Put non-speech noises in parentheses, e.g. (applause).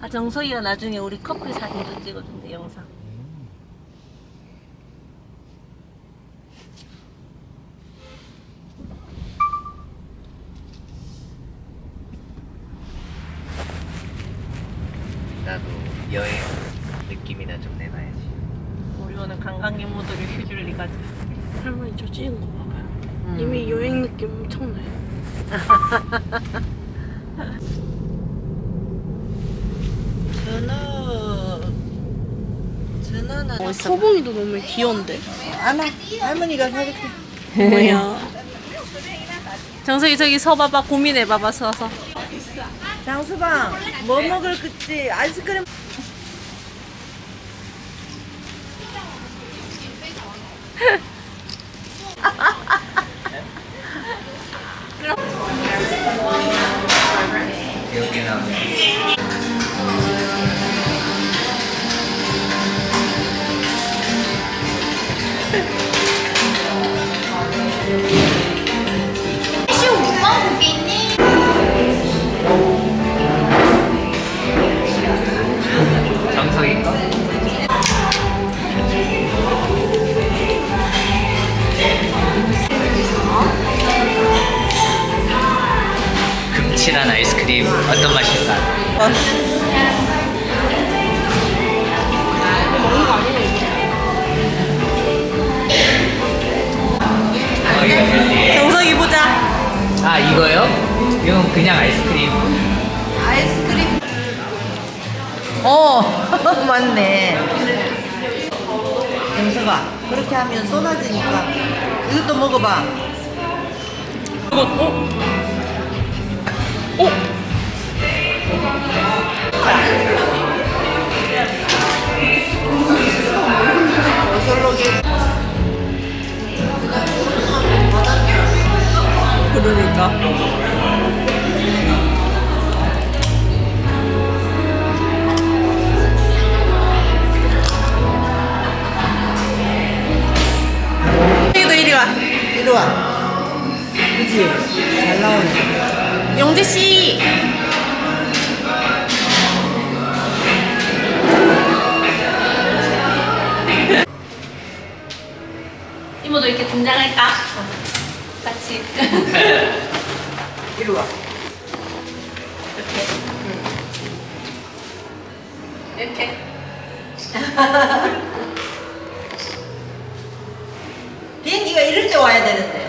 아 정석이가 나중에 우리 커플 사진도 찍어준대 영상. 나도 여행 느낌이나 좀 내놔야지. 우리 오늘 관광객 모드를 휴지를 리가지. 할머니 저 찍은 거 봐봐요. 이미 여행 느낌 엄청나요. (laughs) 어는 소봉이도 너무 귀여운데. 안아 할머니가 사줄게. 뭐야? (laughs) 정석이 저기 서봐봐 고민해봐봐 서서. 장수방 뭐 먹을 거지 아이스크림. (laughs) 나오네. 칠한 아이스크림 어떤 맛일까? 어. 정석이 보자. 아 이거요? 이건 그냥 아이스크림. 아이스크림. 어 (laughs) 맞네. 영서가 그렇게 하면 쏟아지니까 이것도 먹어봐. 이거 어? 어? 그러니까. 이도 이리 와. 이리 와. 그지? 잘 나오네. 영재 씨. 이모도 이렇게 등장할까? 같이 이리 와. 이렇게 이렇게. (laughs) 비행기가 이럴 때 와야 되는데.